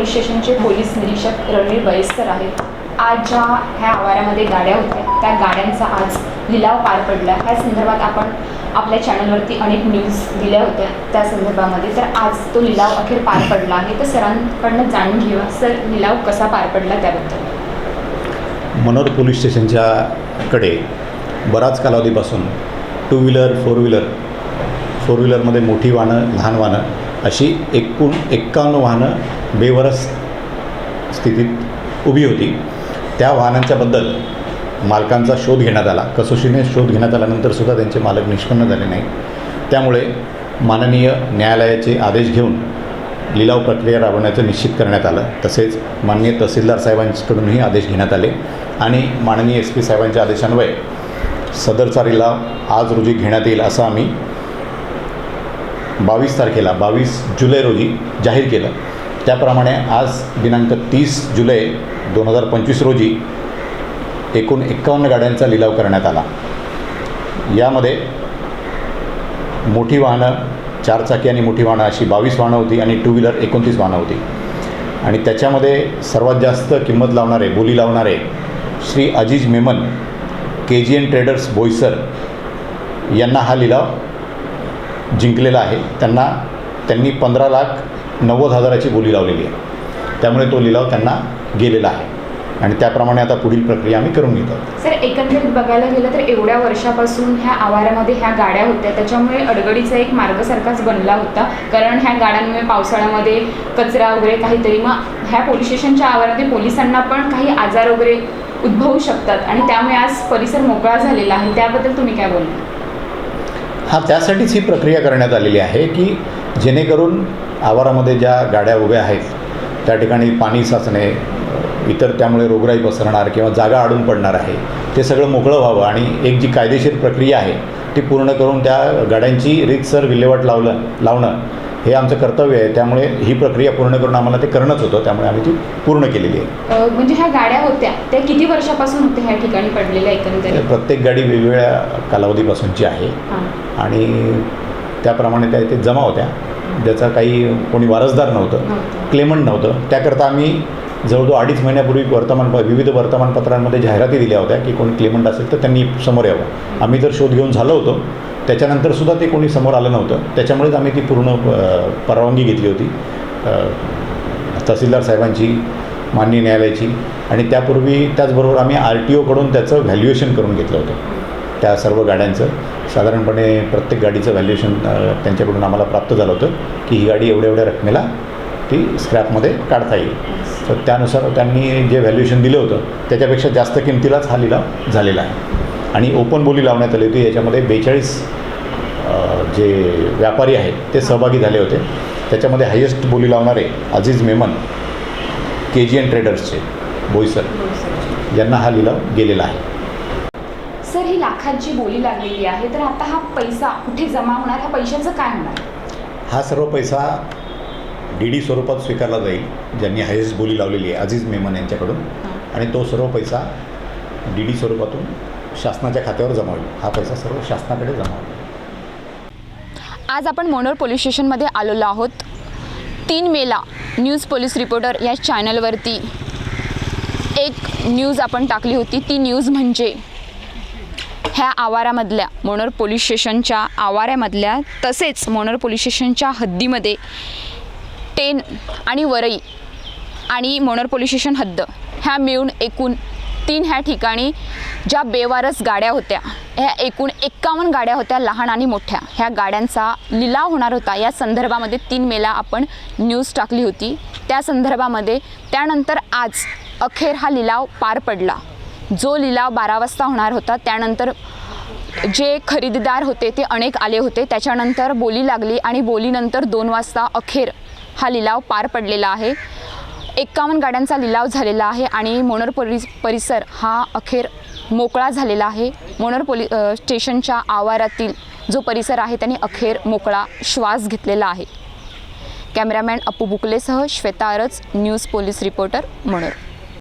Police स्टेशनचे police निरीक्षक रणवीर बैस्कर आहेत. आज ज्या ह्या आवारामध्ये गाड्या होत्या त्या गाड्यांचा आज लिलाव पार पडला. ह्या संदर्भात आपण आपल्या चॅनलवरती अनेक न्यूज दिल्या होत्या. त्या संदर्भामध्ये तर आज तो लिलाव अखेर पार पडला आहे. तर सरांकडनं जाणून घेऊया सर लिलाव कसा पार पडला त्याबद्दल? मनोर पोलीस स्टेशनच्या कडे बराच कालावधीपासून two wheeler four wheeler four व्हीलरमध्ये मोठी वाहनं लहान वाहनं अशी एकूण एक्कावन्न वाहनं बेवरस स्थितीत उभी होती. त्या वाहनांच्याबद्दल मालकांचा शोध घेण्यात आला. कसोशीने शोध घेण्यात आल्यानंतरसुद्धा त्यांचे मालक निष्पन्न झाले नाही त्यामुळे माननीय न्यायालयाचे आदेश घेऊन लिलाव प्रक्रिया राबवण्याचं निश्चित करण्यात आलं. तसेच माननीय तहसीलदार साहेबांकडूनही आदेश घेण्यात आले आणि माननीय एस पी साहेबांच्या आदेशान्वये सदरचा लिलाव आज रोजी घेण्यात येईल असं आम्ही बावीस तारखेला बावीस जुलै रोजी जाहीर केलं. त्याप्रमाणे आज दिनांक तीस जुलै दोन हजार पंचवीस रोजी एकूण एक्कावन्न गाड्यांचा लिलाव करण्यात आला. यामध्ये मोठी वाहनं चारचाकी आणि मोठी वाहनं अशी बावीस वाहनं होती आणि टू व्हीलर एकोणतीस वाहनं होती. आणि त्याच्यामध्ये सर्वात जास्त किंमत लावणारे बोली लावणारे Shri Aziz Memon K G N traders Boisar यांना हा लिलाव जिंकलेला आहे. त्यांना त्यांनी पंधरा लाख नव्वद हजाराची बोली लावलेली आहे. त्यामुळे तो लिलाव त्यांना गेलेला आहे. आणि त्याप्रमाणे आता पुढील प्रक्रिया आम्ही करून घेतो. सर एकंदरीत बघायला गेलं तर एवढ्या वर्षापासून ह्या आवारामध्ये ह्या गाड्या होत्या. त्याच्यामुळे अडगडीचा एक मार्गसारखाच बनला होता. कारण ह्या गाड्यांमुळे पावसाळ्यामध्ये कचरा वगैरे काहीतरी. मग ह्या पोलीस स्टेशनच्या आवारामध्ये पोलिसांना पण काही आजार वगैरे उद्भवू शकतात. आणि त्यामुळे आज परिसर मोकळा झालेला आहे. त्याबद्दल तुम्ही काय बोलणार? हा त्यासाठीच ही प्रक्रिया करण्यात आलेली आहे की जेणेकरून आवारामध्ये ज्या गाड्या उभ्या आहेत त्या ठिकाणी पाणी साचणे इतर त्यामुळे रोगराई पसरणार किंवा जागा अडून पडणार आहे ते सगळं मोकळं व्हावं आणि एक जी कायदेशीर प्रक्रिया आहे ती पूर्ण करून त्या गाड्यांची रीतसर विल्हेवाट लावलं लावणं हे आमचं कर्तव्य आहे. त्यामुळे ही प्रक्रिया पूर्ण करून आम्हाला ते करणंच होतं. त्यामुळे आम्ही ती पूर्ण केलेली आहे. म्हणजे ह्या गाड्या होत्या त्या किती वर्षापासून होत्या ह्या ठिकाणी पडलेल्या एकंदरीत? प्रत्येक गाडी वेगवेगळ्या कालावधीपासूनची आहे. आणि त्याप्रमाणे त्या इथे जमा होत्या. ज्याचा काही कोणी वारसदार नव्हतं. क्लेमंट नव्हतं. त्याकरता आम्ही जवळजवळ अडीच महिन्यापूर्वी वर्तमान विविध वर्तमानपत्रांमध्ये जाहिराती दिल्या होत्या की कोणी क्लेमंट असेल तर त्यांनी समोर यावं. आम्ही जर शोध घेऊन झालो होतो त्याच्यानंतरसुद्धा ते कोणी समोर आलं नव्हतं. त्याच्यामुळेच आम्ही ती पूर्ण परवानगी घेतली होती. तहसीलदार साहेबांची माननीय न्यायालयाची आणि त्यापूर्वी त्याचबरोबर आम्ही आर टी ओकडून त्याचं व्हॅल्युएशन करून घेतलं होतं. त्या सर्व गाड्यांचं. साधारणपणे प्रत्येक गाडीचं व्हॅल्युएशन त्यांच्याकडून आम्हाला प्राप्त झालं होतं की ही गाडी एवढ्या एवढ्या रकमेला ती स्क्रॅपमध्ये काढता येईल. तर त्यानुसार त्यांनी जे व्हॅल्युएशन दिलं होतं त्याच्यापेक्षा जास्त किमतीलाच हा लिलाव झालेला आहे. आणि ओपन बोली लावण्यात आली होती याच्यामध्ये बेचाळीस जे व्यापारी आहेत ते सहभागी झाले होते. त्याच्यामध्ये हायेस्ट बोली लावणारे Aziz Memon K G N ट्रेडर्सचे Boisar यांना हा लिलाव गेलेला आहे. सर ही लाखांची बोली लागलेली आहे तर आता हा पैसा कुठे जमा होणार? ह्या पैशाचं काय होणार? हा सर्व पैसा डी डी स्वरूपात स्वीकारला जाईल ज्यांनी हायेस्ट बोली लावलेली आहे अजीज मेमन यांच्याकडून. आणि तो सर्व पैसा डी डी स्वरूपातून शासनाच्या खात्यावर जमा होईल. हा पैसा सर्व शासनाकडे जमा होईल. आज आपण मनोर पोलीस स्टेशनमध्ये आलेलो आहोत. तीन मेला न्यूज पोलीस रिपोर्टर या चॅनलवरती एक न्यूज आपण टाकली होती. ती न्यूज म्हणजे ह्या आवारामधल्या मनोर पोलीस स्टेशनच्या आवाऱ्यामधल्या तसेच मनोर पोलीस स्टेशनच्या हद्दीमध्ये टेन आणि वरई आणि मोनर पोलीस स्टेशन हद्द ह्या मिळून एकूण तीन ह्या ठिकाणी ज्या बेवारस गाड्या होत्या ह्या एकूण एक्कावन्न गाड्या होत्या लहान आणि मोठ्या. ह्या गाड्यांचा लिलाव होणार होता. या संदर्भामध्ये तीन मेला आपण न्यूज टाकली होती. त्या संदर्भामध्ये त्यानंतर आज अखेर हा लिलाव पार पडला. जो लिलाव बारा वाजता होणार होता त्यानंतर जे खरेदीदार होते ते अनेक आले होते. त्याच्यानंतर बोली लागली आणि बोलीनंतर दोन वाजता अखेर हा लिलाव पार पडलेला आहे. एक्कावन्न गाड्यांचा लिलाव झालेला आहे आणि मोनर पोलीस परिसर हा अखेर मोकळा झालेला आहे. मोनर पोली स्टेशनच्या आवारातील जो परिसर आहे त्याने अखेर मोकळा श्वास घेतलेला आहे. कॅमेरामॅन अपू बुकलेसह श्वेता अरज न्यूज पोलीस रिपोर्टर मनोर.